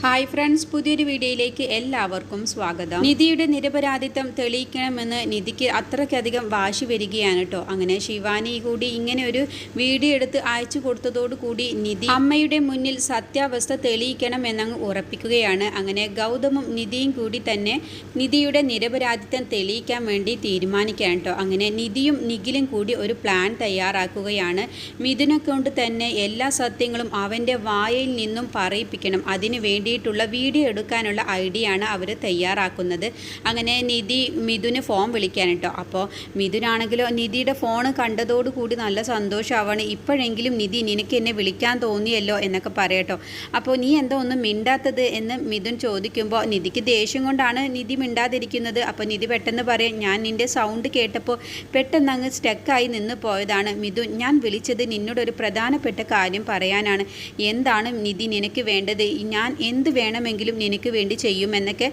Hi friends പുതിയൊരു വീഡിയോയിലേക്ക് എല്ലാവർക്കും സ്വാഗതം. നിധിയുടെ നിരപരാധിത്വം തെളിയിക്കണമെന്ന് നിധിക്ക് അത്രയ്ക്കധികം വാശി വരികയാണ് കേട്ടോ. അങ്ങനെ ശിവാനി കൂടി ഇങ്ങനെ ഒരു വീഡിയോ എടുത്ത് അയച്ചു കൊടുത്തതോടുകൂടി നിധി അമ്മയുടെ മുന്നിൽ സത്യാവസ്ഥ തെളിയിക്കണം എന്നങ്ങ് ഉറപ്പിക്കുകയാണ്. അങ്ങനെ ഗൗതമും നിധിയും കൂടി തന്നെ നിധിയുടെ നിരപരാധിത്വം തെളിയിക്കാൻ വേണ്ടി തീരുമാനിക്കാൻ കേട്ടോ. അങ്ങനെ നിധിയും നിഖിലും കൂടി ഒരു പ്ലാൻ തയ്യാറാക്കുകയാണ്. മിഥുനെ കൊണ്ട് തന്നെ എല്ലാ സത്യങ്ങളും അവന്റെ വായയിൽ നിന്നും പറയിപ്പിക്കണം. അതിന് വേണ്ടിയിട്ടുള്ള വീഡിയോ എടുക്കാനുള്ള ഐഡിയ ആണ് അവർ തയ്യാറാക്കുന്നത്. അങ്ങനെ നിധി മിഥുന് ഫോൺ വിളിക്കാൻ കേട്ടോ അപ്പോൾ മിഥുനാണെങ്കിലോ നിധിയുടെ ഫോൺ കണ്ടതോടുകൂടി നല്ല സന്തോഷമാവാണ് ഇപ്പോഴെങ്കിലും നിധി നിനക്ക് എന്നെ വിളിക്കാൻ തോന്നിയല്ലോ എന്നൊക്കെ പറയട്ടോ അപ്പോൾ നീ എന്തോ ഒന്നും മിണ്ടാത്തത് എന്ന് മിഥുൻ ചോദിക്കുമ്പോൾ നിധിക്ക് ദേഷ്യം കൊണ്ടാണ് നിധി മിണ്ടാതിരിക്കുന്നത്. അപ്പോൾ നിധി പെട്ടെന്ന് പറയും ഞാൻ നിന്റെ സൗണ്ട് കേട്ടപ്പോൾ പെട്ടെന്ന് അങ്ങ് സ്റ്റക്കായി നിന്ന് പോയതാണ്. മിഥുൻ ഞാൻ വിളിച്ചത് നിന്നോടൊരു പ്രധാനപ്പെട്ട കാര്യം പറയാനാണ്. എന്താണ് നിധി നിനക്ക് വേണ്ടത്? ഞാൻ എന്ത് വേണമെങ്കിലും നിനക്ക് വേണ്ടി ചെയ്യുമെന്നൊക്കെ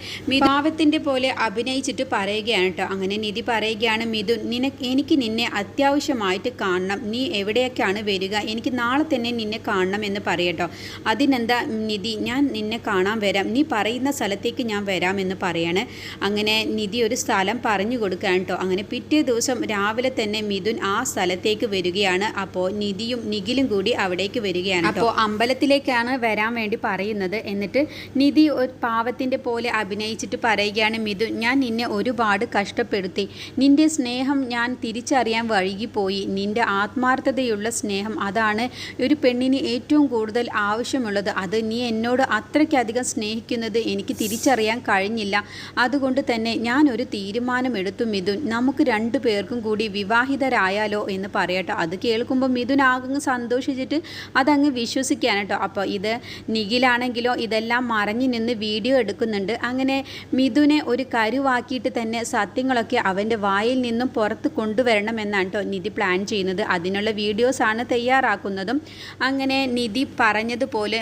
പാവത്തിന്റെ പോലെ അഭിനയിച്ചിട്ട് പറയുകയാണ് കേട്ടോ. അങ്ങനെ നിധി പറയുകയാണ് മിഥുൻ നിനക്ക് എനിക്ക് നിന്നെ അത്യാവശ്യമായിട്ട് കാണണം. നീ എവിടെയൊക്കെയാണ് വരിക? എനിക്ക് നാളെ തന്നെ നിന്നെ കാണണം എന്ന് പറയട്ടോ അതിനെന്താ നിധി? ഞാൻ നിന്നെ കാണാൻ വരാം. നീ പറയുന്ന സ്ഥലത്തേക്ക് ഞാൻ വരാമെന്ന് പറയാണ്. അങ്ങനെ നിധി ഒരു സ്ഥലം പറഞ്ഞു കൊടുക്കുകയാണ് കേട്ടോ. അങ്ങനെ പിറ്റേ ദിവസം രാവിലെ തന്നെ മിഥുൻ ആ സ്ഥലത്തേക്ക് വരികയാണ്. അപ്പോൾ നിധിയും നിഖിലും കൂടി അവിടേക്ക് വരികയാണ് അപ്പോൾ അമ്പലത്തിലേക്കാണ് വരാൻ വേണ്ടി പറയുന്നത്. എന്നിട്ട് നിധി ഒരു പാവത്തിന്റെ പോലെ അഭിനയിച്ചിട്ട് പറയുകയാണ് മിഥു ഞാൻ നിന്നെ ഒരുപാട് കഷ്ടപ്പെടുത്തി. നിന്റെ സ്നേഹം ഞാൻ തിരിച്ചറിയാൻ വഴുകിപ്പോയി നിന്റെ ആത്മാർത്ഥതയുള്ള സ്നേഹം അതാണ് ഒരു പെണ്ണിന് ഏറ്റവും കൂടുതൽ ആവശ്യമുള്ളത്. അത് നീ എന്നോട് അത്രയ്ക്കധികം സ്നേഹിക്കുന്നത് എനിക്ക് തിരിച്ചറിയാൻ കഴിഞ്ഞില്ല. അതുകൊണ്ട് തന്നെ ഞാൻ ഒരു തീരുമാനം എടുത്തു മിഥുൻ. നമുക്ക് രണ്ടു പേർക്കും കൂടി വിവാഹിതരായാലോ എന്ന് പറയട്ടോ. അത് കേൾക്കുമ്പോൾ മിഥുൻ ആകങ്ങ് സന്തോഷിച്ചിട്ട് അതങ്ങ് വിശ്വസിക്കാൻ കേട്ടോ. അപ്പോൾ ഇത് നിഖിലാണെങ്കിലോ ഇതെല്ലാം മറഞ്ഞു നിന്ന് വീഡിയോ എടുക്കുന്നുണ്ട്. അങ്ങനെ മിഥുനെ ഒരു കരുവാക്കിയിട്ട് തന്നെ സത്യങ്ങളൊക്കെ അവന്റെ വായിൽ നിന്നും പുറത്ത് കൊണ്ടുവരണം എന്നാണ് കേട്ടോ നിധി പ്ലാൻ ചെയ്യുന്നത്. അതിനുള്ള വീഡിയോസാണ് തയ്യാറാക്കുന്നതും. അങ്ങനെ നിധി പറഞ്ഞതുപോലെ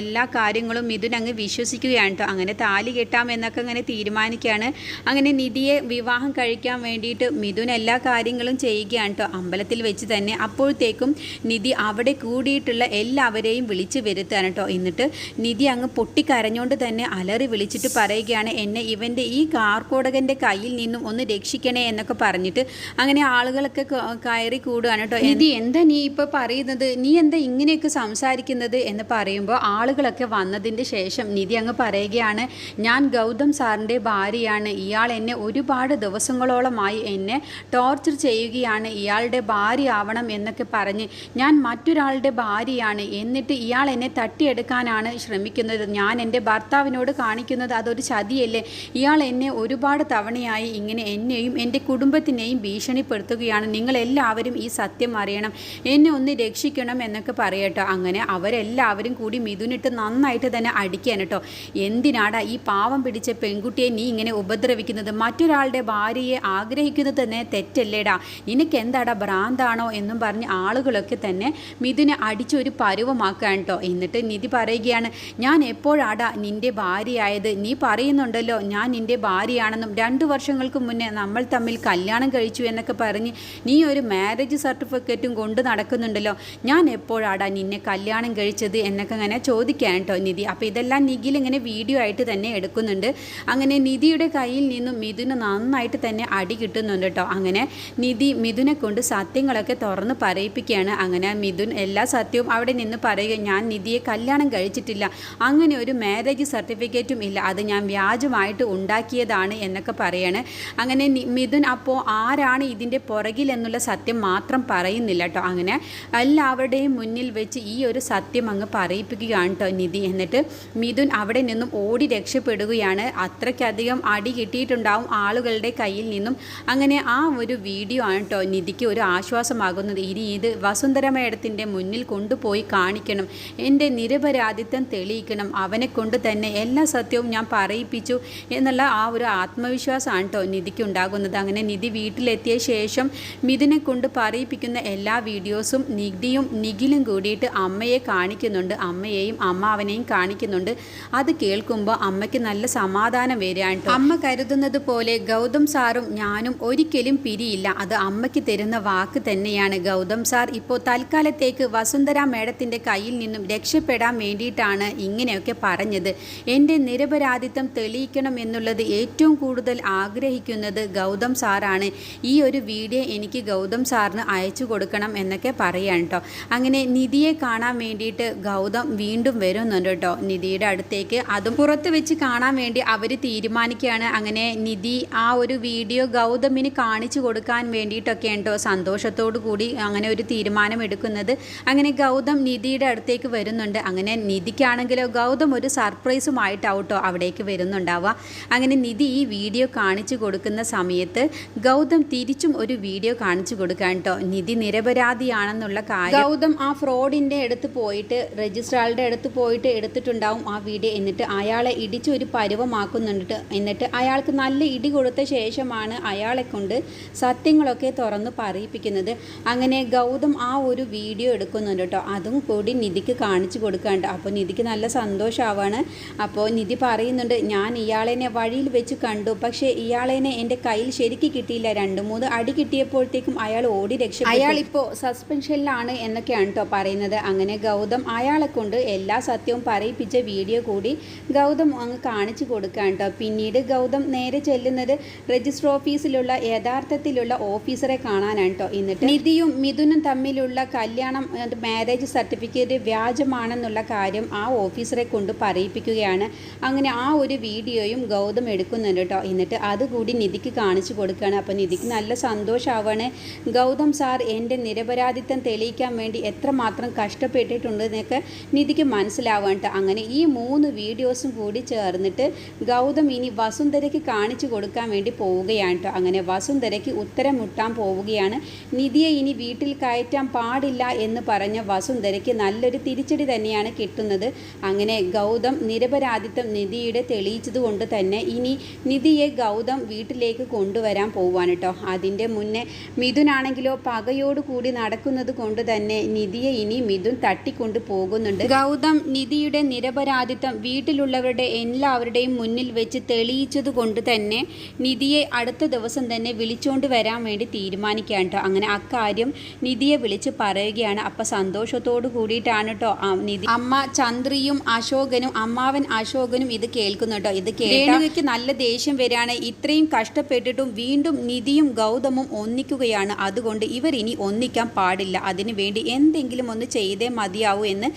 എല്ലാ കാര്യങ്ങളും മിഥുൻ അങ്ങ് വിശ്വസിക്കുകയാണ് കേട്ടോ അങ്ങനെ താലി കെട്ടാം എന്നൊക്കെ അങ്ങനെ തീരുമാനിക്കുകയാണ്. അങ്ങനെ നിധിയെ വിവാഹം കഴിക്കാൻ വേണ്ടിയിട്ട് മിഥുൻ എല്ലാ കാര്യങ്ങളും ചെയ്യുകയാണ് കേട്ടോ അമ്പലത്തിൽ വെച്ച് തന്നെ അപ്പോഴത്തേക്കും നിധി അവിടെ കൂടിയിട്ടുള്ള എല്ലാവരെയും വിളിച്ച് വരുത്താനട്ടോ എന്നിട്ട് നിധി അങ്ങ് പൊട്ടിക്കരഞ്ഞുകൊണ്ട് തന്നെ അലറി വിളിച്ചിട്ട് പറയുകയാണ് എന്നെ ഇവന്റെ ഈ കാർക്കോടകന്റെ കയ്യിൽ നിന്നും ഒന്ന് രക്ഷിക്കണേ എന്നൊക്കെ പറഞ്ഞിട്ട് അങ്ങനെ ആളുകളൊക്കെ കയറി കൂടുകയാണ് കേട്ടോ. ഇത് എന്താ നീ ഇപ്പോൾ പറയുന്നത്? നീ എന്താ ഇങ്ങനെയൊക്കെ സംസാരിക്കുന്നത് എന്ന് പറയുമ്പോൾ ആളുകളൊക്കെ വന്നതിന്റെ ശേഷം നിധി അങ്ങ് പറയുകയാണ് ഞാൻ ഗൗതം സാറിന്റെ ഭാര്യയാണ്. ഇയാൾ എന്നെ ഒരുപാട് ദിവസങ്ങളോളമായി എന്നെ ടോർച്ചർ ചെയ്യുകയാണ്. ഇയാളുടെ ഭാര്യ ആവണം എന്നൊക്കെ പറഞ്ഞ് ഞാൻ മറ്റൊരാളുടെ ഭാര്യയാണ്. എന്നിട്ട് ഇയാൾ എന്നെ തട്ടിയെടുക്കാനാണ് ശ്രമിക്കുന്നത്. ഞാൻ എന്റെ ഭർത്താവിനോട് കാണിക്കുന്നത് അതൊരു ചതിയല്ലേ? ഇയാൾ എന്നെ ഒരുപാട് തവണയായി ഇങ്ങനെ എന്നെയും എന്റെ കുടുംബത്തിനെയും ഭീഷണിപ്പെടുത്തുകയാണ്. നിങ്ങളെല്ലാവരും ഈ സത്യം അറിയണം. എന്നെ ഒന്ന് രക്ഷിക്കണം എന്നൊക്കെ പറയട്ടോ. അങ്ങനെ അവരെല്ലാവരും കൂടി മിഥുനിട്ട് നന്നായിട്ട് തന്നെ അടിക്കാൻ കേട്ടോ. എന്തിനാടാ ഈ പാവം പിടിച്ച പെൺകുട്ടിയെ നീ ഇങ്ങനെ ഉപദ്രവിക്കുന്നത്? മറ്റൊരാളുടെ ഭാര്യയെ ആഗ്രഹിക്കുന്നത് തന്നെ തെറ്റല്ലേടാ. നിനക്ക് എന്താടാ ഭ്രാന്താണോ എന്നും പറഞ്ഞ് ആളുകളൊക്കെ തന്നെ മിഥുനെ അടിച്ചൊരു പരുവമാക്കാൻ കേട്ടോ. എന്നിട്ട് നിധി പറയുകയാണ് ഞാൻ എപ്പോഴാടാ നിന്റെ ഭാര്യയായത്? നീ പറയുന്നുണ്ടല്ലോ ഞാൻ നിന്റെ ഭാര്യയാണെന്നും രണ്ടു വർഷങ്ങൾക്ക് മുന്നേ നമ്മൾ തമ്മിൽ കല്യാണം കഴിച്ചു എന്നൊക്കെ പറഞ്ഞ് നീ ഒരു മാരേജ് സർട്ടിഫിക്കറ്റും കൊണ്ട് നടക്കുന്നുണ്ടല്ലോ. ഞാൻ എപ്പോഴാടാ നിന്നെ കല്യാണം കഴിച്ചത് എന്നൊക്കെ അങ്ങനെ ചോദിക്കാൻ കേട്ടോ നിധി. അപ്പോൾ ഇതെല്ലാം നിഖിൽ ഇങ്ങനെ വീഡിയോ ആയിട്ട് തന്നെ എടുക്കുന്നുണ്ട്. അങ്ങനെ നിധിയുടെ കയ്യിൽ നിന്നും മിഥുന് നന്നായിട്ട് തന്നെ അടി കിട്ടുന്നുണ്ട് കേട്ടോ അങ്ങനെ നിധി മിഥുനെ കൊണ്ട് സത്യങ്ങളൊക്കെ തുറന്ന് പറയിപ്പിക്കുകയാണ്. അങ്ങനെ മിഥുൻ എല്ലാ സത്യവും അവിടെ നിന്ന് പറയുക ഞാൻ നിധിയെ കല്യാണം കഴിച്ചിട്ടില്ല. അങ്ങനെ ഒരു മാരേജ് സർട്ടിഫിക്കറ്റും ഇല്ല. അത് ഞാൻ വ്യാജമായിട്ട് ഉണ്ടാക്കിയതാണ് എന്നൊക്കെ പറയാണ്. അങ്ങനെ മിഥുൻ അപ്പോൾ ആരാണ് ഇതിന്റെ പുറകിൽ എന്നുള്ള സത്യം മാത്രം പറയുന്നില്ല കേട്ടോ അങ്ങനെ എല്ലാവരുടെയും മുന്നിൽ വെച്ച് ഈ ഒരു സത്യം അങ്ങ് പറയിപ്പിക്കുകയാണ് കേട്ടോ നിധി. എന്നിട്ട് മിഥുൻ അവിടെ നിന്നും ഓടി രക്ഷപ്പെടുകയാണ്. അത്രയ്ക്കധികം അടി കിട്ടിയിട്ടുണ്ടാവും ആളുകളുടെ കയ്യിൽ നിന്നും. അങ്ങനെ ആ ഒരു വീഡിയോ ആണ് കേട്ടോ നിധിക്ക് ഒരു ആശ്വാസമാകുന്നത്. ഇനി ഇത് വസുന്ധര മേഡത്തിന്റെ മുന്നിൽ കൊണ്ടുപോയി കാണിക്കണം. എന്റെ നിരപരാധിത്വം തെളിയിക്കണം. അവനെ കൊണ്ട് തന്നെ എല്ലാ സത്യവും ഞാൻ പറയിപ്പിച്ചു എന്നുള്ള ആ ഒരു ആത്മവിശ്വാസമാണ് കേട്ടോ നിധിക്ക് ഉണ്ടാകുന്നത്. അങ്ങനെ നിധി വീട്ടിലെത്തിയ ശേഷം മിഥുനെ കൊണ്ട് പറയിപ്പിക്കുന്ന എല്ലാ വീഡിയോസും നിധിയും നിഖിലും കൂടിയിട്ട് അമ്മയെ കാണിക്കുന്നുണ്ട്. അമ്മയെയും അമ്മാവനെയും കാണിക്കുന്നുണ്ട്. അത് കേൾക്കുമ്പോൾ അമ്മയ്ക്ക് നല്ല സമാധാനം വരികയാണ്. അമ്മ കരുതുന്നത് പോലെ ഗൗതം സാറും ഞാനും ഒരിക്കലും പിരിയില്ല. അത് അമ്മയ്ക്ക് തരുന്ന വാക്ക് തന്നെയാണ്. ഗൗതം സാർ ഇപ്പോൾ തൽക്കാലത്തേക്ക് വസുന്ധര മേഡത്തിന്റെ കയ്യിൽ നിന്നും രക്ഷപ്പെടാൻ വേണ്ടിയിട്ടാണ് ഇങ്ങനെയൊക്കെ ഇങ്ങനെയൊക്കെ പറഞ്ഞത്. എന്റെ നിരപരാധിത്വം തെളിയിക്കണം എന്നുള്ളത് ഏറ്റവും കൂടുതൽ ആഗ്രഹിക്കുന്നത് ഗൗതം സാറാണ്. ഈ ഒരു വീഡിയോ എനിക്ക് ഗൗതം സാറിന് അയച്ചു കൊടുക്കണം എന്നൊക്കെ പറയാൻ കേട്ടോ അങ്ങനെ നിധിയെ കാണാൻ വേണ്ടിയിട്ട് ഗൗതം വീണ്ടും വരുന്നുണ്ട് കേട്ടോ നിധിയുടെ അടുത്തേക്ക്. അതും പുറത്ത് വെച്ച് കാണാൻ വേണ്ടി അവർ തീരുമാനിക്കുകയാണ്. അങ്ങനെ നിധി ആ ഒരു വീഡിയോ ഗൗതമിന് കാണിച്ചു കൊടുക്കാൻ വേണ്ടിയിട്ടൊക്കെ ഉണ്ടോ സന്തോഷത്തോടു കൂടി അങ്ങനെ ഒരു തീരുമാനം എടുക്കുന്നത് അങ്ങനെ ഗൗതം നിധിയുടെ അടുത്തേക്ക് വരുന്നുണ്ട്. അങ്ങനെ നിധിക്കാണെങ്കിലോ ഗൗതം ഒരു സർപ്രൈസുമായിട്ടാവട്ടോ അവിടേക്ക് വരുന്നുണ്ടാവുക. അങ്ങനെ നിധി ഈ വീഡിയോ കാണിച്ചു കൊടുക്കുന്ന സമയത്ത് ഗൗതം തിരിച്ചും ഒരു വീഡിയോ കാണിച്ചു കൊടുക്കാൻ കേട്ടോ നിധി നിരപരാധിയാണെന്നുള്ള കാര്യം ഗൗതം ആ ഫ്രോഡിന്റെ അടുത്ത് പോയിട്ട് രജിസ്ട്രാളുടെ അടുത്ത് പോയിട്ട് എടുത്തിട്ടുണ്ടാവും ആ വീഡിയോ എന്നിട്ട് അയാളെ ഇടിച്ച് ഒരു പരുവമാക്കുന്നുണ്ട് എന്നിട്ട് അയാൾക്ക് നല്ല ഇടി കൊടുത്ത ശേഷമാണ് അയാളെ കൊണ്ട് സത്യങ്ങളൊക്കെ തുറന്ന് പറയിപ്പിക്കുന്നത്. അങ്ങനെ ഗൗതം ആ ഒരു വീഡിയോ എടുക്കുന്നുണ്ട് കേട്ടോ അതും കൂടി നിധിക്ക് കാണിച്ചു കൊടുക്കാണ്ട് അപ്പോൾ നിധിക്ക് നല്ല സന്തോഷമാവാണ് അപ്പോൾ നിധി പറയുന്നുണ്ട് ഞാൻ ഇയാളെന്നെ വഴിയിൽ വെച്ച് കണ്ടു. പക്ഷേ ഇയാളെന്നെ എന്റെ കയ്യിൽ ശരിക്ക് കിട്ടിയില്ല. രണ്ട് മൂന്ന് അടി കിട്ടിയപ്പോഴത്തേക്കും അയാൾ ഓടി രക്ഷ അയാൾ ഇപ്പോൾ സസ്പെൻഷനിലാണ് എന്നൊക്കെയാണ് കേട്ടോ പറയുന്നത്. അങ്ങനെ ഗൗതം അയാളെ കൊണ്ട് എല്ലാ സത്യവും പറയിപ്പിച്ച വീഡിയോ കൂടി ഗൗതം അങ്ങ് കാണിച്ചു കൊടുക്കാൻ കേട്ടോ പിന്നീട് ഗൗതം നേരെ ചെല്ലുന്നത് രജിസ്റ്റർ ഓഫീസിലുള്ള യഥാർത്ഥത്തിലുള്ള ഓഫീസറെ കാണാനാണ് കേട്ടോ എന്നിട്ട് നിധിയും മിഥുനും തമ്മിലുള്ള കല്യാണം മാരേജ് സർട്ടിഫിക്കറ്റ് വ്യാജമാണെന്നുള്ള കാര്യം ആ ഓഫീസറെ കൊണ്ട് പറയിപ്പിക്കുകയാണ്. അങ്ങനെ ആ ഒരു വീഡിയോയും ഗൗതം എടുക്കുന്നുണ്ട് കേട്ടോ. എന്നിട്ട് അതുകൂടി നിധിക്ക് കാണിച്ചു കൊടുക്കുകയാണ്. അപ്പോൾ നിധിക്ക് നല്ല സന്തോഷമാവാണ് ഗൗതം സാർ എന്റെ നിരപരാധിത്വം തെളിയിക്കാൻ വേണ്ടി എത്രമാത്രം കഷ്ടപ്പെട്ടിട്ടുണ്ട് എന്നൊക്കെ നിധിക്ക് മനസ്സിലാവാണ്ട് അങ്ങനെ ഈ മൂന്ന് വീഡിയോസും കൂടി ചേർന്നിട്ട് ഗൗതം ഇനി വസുന്ധരയ്ക്ക് കാണിച്ചു കൊടുക്കാൻ വേണ്ടി പോവുകയാണ് കേട്ടോ. അങ്ങനെ വസുന്ധരയ്ക്ക് ഉത്തരം മുട്ടാൻ പോവുകയാണ്. നിധിയെ ഇനി വീട്ടിൽ കയറ്റാൻ പാടില്ല എന്ന് പറഞ്ഞ വസുന്ധരയ്ക്ക് നല്ലൊരു തിരിച്ചടി തന്നെയാണ് കിട്ടുന്നത്. അങ്ങനെ ഗൗതം നിരപരാധിത്വം നിധിയുടെ തെളിയിച്ചത് കൊണ്ട് തന്നെ ഇനി നിധിയെ ഗൗതം വീട്ടിലേക്ക് കൊണ്ടുവരാൻ പോവാണ് കേട്ടോ അതിന്റെ മുന്നേ മിഥുനാണെങ്കിലോ പകയോടുകൂടി നടക്കുന്നത് കൊണ്ട് തന്നെ നിധിയെ ഇനി മിഥുൻ തട്ടിക്കൊണ്ട് പോകുന്നുണ്ട്. ഗൗതം നിധിയുടെ നിരപരാധിത്വം വീട്ടിലുള്ളവരുടെ എല്ലാവരുടെയും മുന്നിൽ വെച്ച് തെളിയിച്ചത് കൊണ്ട് തന്നെ നിധിയെ അടുത്ത ദിവസം തന്നെ വിളിച്ചുകൊണ്ട് വരാൻ വേണ്ടി തീരുമാനിക്കുകയാണ് കേട്ടോ അങ്ങനെ അക്കാര്യം നിധിയെ വിളിച്ച് പറയുകയാണ്. അപ്പം സന്തോഷത്തോടു കൂടിയിട്ടാണ് കേട്ടോ നിധി. അമ്മ ചന്ദ്രിയും അശോകനും അമ്മാവൻ അശോകനും ഇത് കേൾക്കുന്നു കേട്ടോ. ഇത് കേൾക്കുക നല്ല ദേഷ്യം വരികയാണ്. ഇത്രയും കഷ്ടപ്പെട്ടിട്ടും വീണ്ടും നിധിയും ഗൗതമും ഒന്നിക്കുകയാണ്. അതുകൊണ്ട് ഇവർ ഇനി ഒന്നിക്കാൻ പാടില്ല. അതിനു വേണ്ടി എന്തെങ്കിലും ഒന്ന് ചെയ്തേ മതിയാവൂ എന്ന്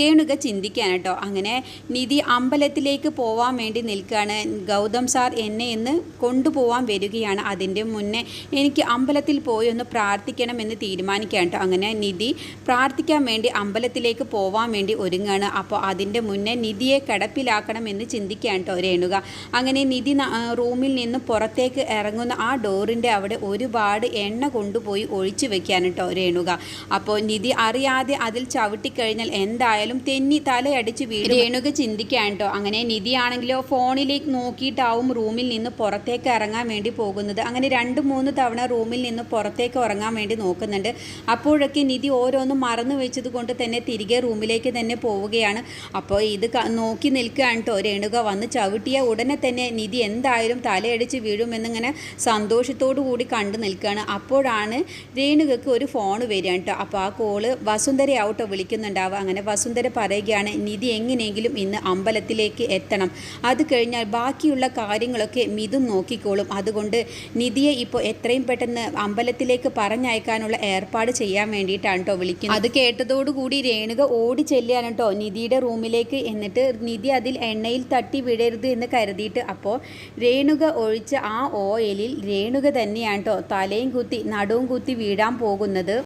രേണുക ചിന്തിക്കാൻ കേട്ടോ. അങ്ങനെ നിധി അമ്പലത്തിലേക്ക് പോവാൻ വേണ്ടി നിൽക്കുകയാണ്. ഗൗതം സാർ എന്നെ ഇന്ന് കൊണ്ടുപോവാൻ വരികയാണ്. അതിന്റെ മുന്നേ എനിക്ക് അമ്പലത്തിൽ പോയി ഒന്ന് പ്രാർത്ഥിക്കണം എന്ന് തീരുമാനിക്കാൻ കേട്ടോ. അങ്ങനെ നിധി പ്രാർത്ഥിക്കാൻ വേണ്ടി അമ്പലത്തിലേക്ക് പോവാൻ വേണ്ടി ഒരുങ്ങുകയാണ്. അപ്പോൾ അതിന്റെ മുന്നേ നിധിയെ കിടപ്പിലാക്കണമെന്ന് ചിന്തിക്കാൻ കേട്ടോ രേണുക. അങ്ങനെ നിധി റൂമിൽ നിന്ന് പുറത്തേക്ക് ഇറങ്ങുന്ന ആ ഡോറിന്റെ അവിടെ ഒരുപാട് എണ്ണ കൊണ്ടുപോയി ഒഴിച്ചു വെക്കാൻ കേട്ടോ രേണുക. അപ്പോൾ നിധി അറിയാതെ അതിൽ ചവിട്ടിക്കഴിഞ്ഞാൽ എന്തായാലും തെന്നി തലയടിച്ച് വീട് രേണുക ചിന്തിക്കാൻ കേട്ടോ അങ്ങനെ നിധിയാണെങ്കിലോ ഫോണിലേക്ക് നോക്കിയിട്ടാവും റൂമിൽ നിന്ന് പുറത്തേക്ക് ഇറങ്ങാൻ വേണ്ടി പോകുന്നത്. അങ്ങനെ രണ്ട് മൂന്ന് തവണ റൂമിൽ നിന്ന് പുറത്തേക്ക് ഉറങ്ങാൻ വേണ്ടി നോക്കുന്നുണ്ട്. അപ്പോഴൊക്കെ നിധി ഓരോന്നും മറന്നു വെച്ചത് കൊണ്ട് തന്നെ തിരികെ റൂമിലേക്ക് തന്നെ പോവുകയാണ്. അപ്പോൾ ഇത് നോക്കി നിൽക്കുകയാണ് കേട്ടോ രേണുക വന്ന് ചവിട്ടിയ ഉടനെ തന്നെ നിധി എന്തായാലും തലയടിച്ച് വീഴുമെന്നിങ്ങനെ സന്തോഷത്തോടു കൂടി കണ്ടു നിൽക്കുകയാണ്. അപ്പോഴാണ് രേണുകക്ക് ഒരു ഫോൺ വരികയാണ് കേട്ടോ അപ്പോൾ ആ കോൾ വസുന്ധര ആവട്ടോ വിളിക്കുന്നുണ്ടാവുക. അങ്ങനെ വസുന്ധര പറയുകയാണ് നിധി എങ്ങനെയെങ്കിലും ഇന്ന് അമ്പലത്തിലേക്ക് എത്തണം. അത് കഴിഞ്ഞാൽ ബാക്കിയുള്ള കാര്യങ്ങളൊക്കെ മിതും നോക്കിക്കോളും. അതുകൊണ്ട് നിധിയെ ഇപ്പോൾ എത്രയും പെട്ടെന്ന് അമ്പലത്തിലേക്ക് പറഞ്ഞയക്കാനുള്ള ഏർപ്പാട് ചെയ്യാൻ വേണ്ടിയിട്ടാണ് കേട്ടോ വിളിക്കുന്നത്. അത് കേട്ടതോടുകൂടി രേണുക ഓടി ചെല്ലുകയാണ് കേട്ടോ നിധിയുടെ റൂമിലേക്ക് എന്നിട്ട് നിധി അതിൽ എണ്ണയിൽ തട്ടി വിടരുത് എന്ന് കരുതിയിട്ട് അപ്പോൾ രേണുക ഒഴിച്ച് ആ ഓയിലിൽ രേണുക തന്നെയാണ് കേട്ടോ തലയും കുത്തി നടുവും കുത്തി വീഴാൻ പോകുന്നത്.